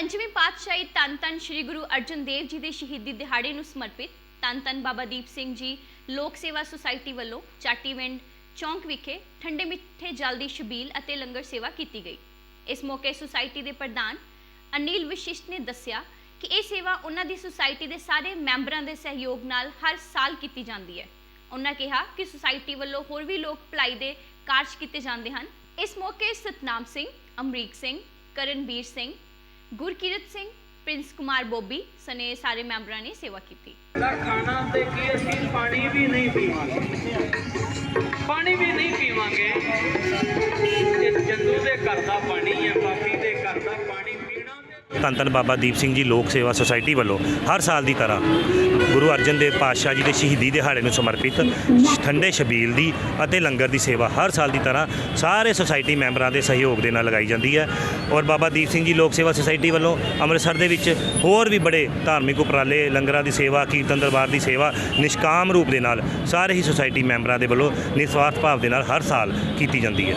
ਪੰਜਵੀਂ ਪਾਤਸ਼ਾਹੀ ਤਨ ਧੰਨ ਸ੍ਰੀ ਗੁਰੂ ਅਰਜਨ ਦੇਵ ਜੀ ਦੇ ਸ਼ਹੀਦੀ ਦਿਹਾੜੇ ਨੂੰ ਸਮਰਪਿਤ ਤਨ ਧੰਨ ਬਾਬਾ ਦੀਪ ਸਿੰਘ ਜੀ, ਲੋਕ ਸੇਵਾ ਸੁਸਾਇਟੀ ਵੱਲੋਂ ਚਾਟੀਵਿੰਡ ਚੌਂਕ ਵਿਖੇ ਠੰਡੇ ਮਿੱਠੇ ਜਲ ਦੀ ਛਬੀਲ ਅਤੇ ਲੰਗਰ ਸੇਵਾ ਕੀਤੀ ਗਈ। ਇਸ ਮੌਕੇ ਸੁਸਾਇਟੀ ਦੇ ਪ੍ਰਧਾਨ ਅਨਿਲ ਵਿਸ਼ਿਸ਼ਟ ਨੇ ਦੱਸਿਆ ਕਿ ਇਹ ਸੇਵਾ ਉਹਨਾਂ ਦੀ ਸੁਸਾਇਟੀ ਦੇ ਸਾਰੇ ਮੈਂਬਰਾਂ ਦੇ ਸਹਿਯੋਗ ਨਾਲ ਹਰ ਸਾਲ ਕੀਤੀ ਜਾਂਦੀ ਹੈ। ਉਹਨਾਂ ਕਿਹਾ ਕਿ ਸੁਸਾਇਟੀ ਵੱਲੋਂ ਹੋਰ ਵੀ ਲੋਕ ਭਲਾਈ ਦੇ ਕਾਰਜ ਕੀਤੇ ਜਾਂਦੇ ਹਨ। ਇਸ ਮੌਕੇ ਸਤਨਾਮ ਸਿੰਘ, ਅਮਰੀਕ ਸਿੰਘ, ਕਰਨਵੀਰ ਸਿੰਘ ਗੁਰਕਿਰਤ ਸਿੰਘ, ਪ੍ਰਿੰਸ ਕੁਮਾਰ ਬੋਬੀ ਸਨੇ ਸਾਰੇ ਮੈਂਬਰਾਂ ਨੇ ਸੇਵਾ ਕੀਤੀ। ਦਾ ਖਾਣਾ ਤੇ ਕੀ ਅਸੀਂ ਪਾਣੀ ਵੀ ਨਹੀਂ ਪੀਵਾਂਗੇ। ਪਾਣੀ ਵੀ ਨਹੀਂ ਪੀਵਾਂਗੇ। ਇਹ ਜੰਦੂ ਦੇ ਘਰ ਦਾ ਪਾਣੀ ਧੰਨ ਧੰਨ ਬਾਬਾ ਦੀਪ ਸਿੰਘ ਜੀ ਲੋਕ ਸੇਵਾ ਸੁਸਾਇਟੀ ਵੱਲੋਂ ਹਰ ਸਾਲ ਦੀ ਤਰ੍ਹਾਂ ਗੁਰੂ ਅਰਜਨ ਦੇਵ ਪਾਤਸ਼ਾਹ ਜੀ ਦੇ ਸ਼ਹੀਦੀ ਦਿਹਾੜੇ ਨੂੰ ਸਮਰਪਿਤ ਠੰਡੇ ਸ਼ਬੀਲ ਦੀ ਅਤੇ ਲੰਗਰ ਦੀ ਸੇਵਾ ਹਰ ਸਾਲ ਦੀ ਤਰ੍ਹਾਂ ਸਾਰੇ ਸੁਸਾਇਟੀ ਮੈਂਬਰਾਂ ਦੇ ਸਹਿਯੋਗ ਦੇ ਨਾਲ ਲਗਾਈ ਜਾਂਦੀ ਹੈ ਔਰ ਬਾਬਾ ਦੀਪ ਸਿੰਘ ਜੀ ਲੋਕ ਸੇਵਾ ਸੁਸਾਇਟੀ ਵੱਲੋਂ ਅੰਮ੍ਰਿਤਸਰ ਦੇ ਵਿੱਚ ਹੋਰ ਵੀ ਬੜੇ ਧਾਰਮਿਕ ਉਪਰਾਲੇ, ਲੰਗਰਾਂ ਦੀ ਸੇਵਾ, ਕੀਰਤਨ ਦਰਬਾਰ ਦੀ ਸੇਵਾ ਨਿਸ਼ਕਾਮ ਰੂਪ ਦੇ ਨਾਲ ਸਾਰੇ ਹੀ ਸੁਸਾਇਟੀ ਮੈਂਬਰਾਂ ਦੇ ਵੱਲੋਂ ਨਿਸਵਾਰਥ ਭਾਵ ਦੇ ਨਾਲ ਹਰ ਸਾਲ ਕੀਤੀ ਜਾਂਦੀ ਹੈ।